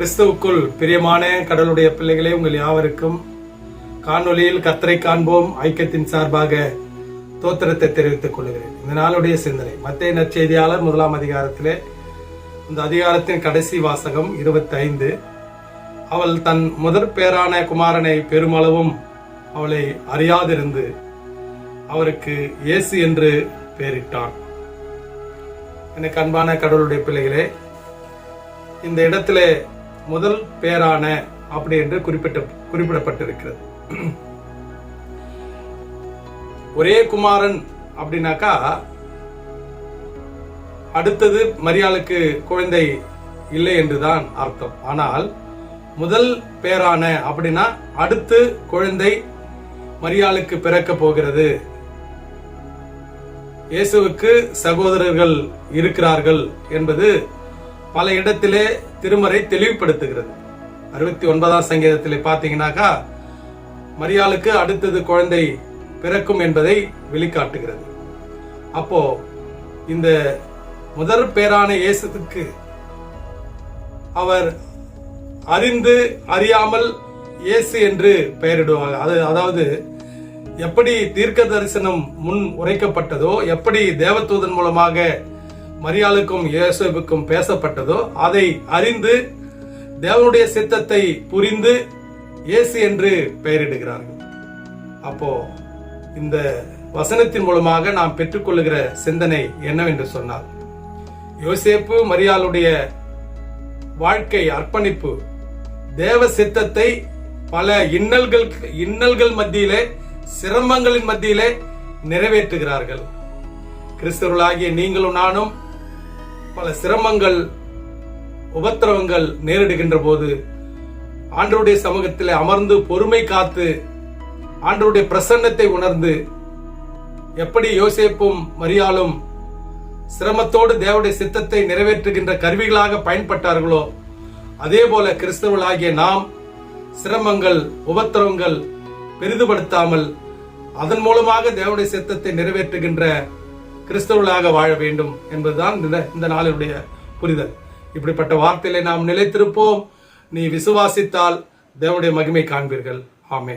கிறிஸ்துவுக்குள் பிரியமான கடவுளுடைய பிள்ளைகளே உங்கள் யாவருக்கும் காணொலியில் கத்தரை காண்போம். ஐக்கியத்தின் சார்பாக தோத்திரத்தை தெரிவித்துக் கொள்கிறேன். இந்த நாளுடைய சிந்தனை. மத்திய நற்செய்தியாளர் முதலாம் அதிகாரத்திலே இந்த அதிகாரத்தின் கடைசி வாசகம் இருபத்தி ஐந்து அவள் தன் முதற் பேரான குமாரனை பெருமளவும் அவளை அறியாதிருந்து அவருக்கு இயேசு என்று பெயரிட்டான். எனக்கு அன்பான கடவுளுடைய பிள்ளைகளே இந்த இடத்துல முதல் பேரான அப்படி என்று குறிப்பிட்ட குறிப்பிடப்பட்டிருக்கிறது. ஒரே குமாரன் அப்படின்னாக்கா அடுத்தது மரியாளுக்கு குழந்தை இல்லை என்றுதான் அர்த்தம். ஆனால் முதல் பேரான அப்படின்னா அடுத்து குழந்தை மரியாளுக்கு பிறக்க போகிறது. இயேசுவுக்கு சகோதரர்கள் இருக்கிறார்கள் என்பது பல இடத்திலே திருமறை தெளிவுபடுத்துகிறது. அறுபத்தி ஒன்பதாம் சங்கீதத்திலே பார்த்தீங்கன்னாக்கா மரியாளுக்கு அடுத்தது குழந்தை பிறக்கும் என்பதை வெளிக்காட்டுகிறது. அப்போ இந்த முதற் பேரான இயேசுக்கு அவர் அறிந்து அறியாமல் இயேசு என்று பெயரிடுவாங்க. அது அதாவது எப்படி தீர்க்க தரிசனம் முன் உரைக்கப்பட்டதோ எப்படி தேவதூதன் மூலமாக மரியாளுக்கும் இயேசுவுக்கும் பேசப்பட்டதோ அதை அறிந்து தேவனுடைய சித்தத்தை புரிந்து இயேசு என்று பெயரிடுகிறார்கள். அப்போ இந்த வசனத்தின் மூலமாக நாம் பெற்றுக்கொள்ளுகிற சிந்தனை என்னவென்று சொன்னால் யோசேப்பு மரியாளுடைய வாழ்க்கை அர்ப்பணிப்பு தேவ சித்தத்தை பல இன்னல்கள் இன்னல்கள் மத்தியிலே சிரமங்களின் மத்தியிலே நிறைவேற்றுகிறார்கள். கிறிஸ்தவர்களாகிய நீங்களும் நானும் பல சிரமங்கள் உபத்திரவங்கள் நேரிடுகின்ற போது ஆண்டருடைய சமூகத்தில் அமர்ந்து பொறுமை காத்து ஆண்டருடைய பிரசன்னத்தை உணர்ந்து எப்படி யோசேப்பும் மரியாலும் சிரமத்தோடு தேவடைய சித்தத்தை நிறைவேற்றுகின்ற கருவிகளாக பயன்பட்டார்களோ அதே போல கிறிஸ்தவர்களாகிய நாம் சிரமங்கள் உபத்திரவங்கள் பெரிதுபடுத்தாமல் அதன் மூலமாக தேவடைய சித்தத்தை நிறைவேற்றுகின்ற கிறிஸ்தவர்களாக வாழ வேண்டும் என்பதுதான் இந்த இந்த நாளினுடைய புரிதல். இப்படிப்பட்ட வார்த்தையில நாம் நிலைத்திருப்போம். நீ விசுவாசித்தால் தேவனுடைய மகிமை காண்பீர்கள். ஆமே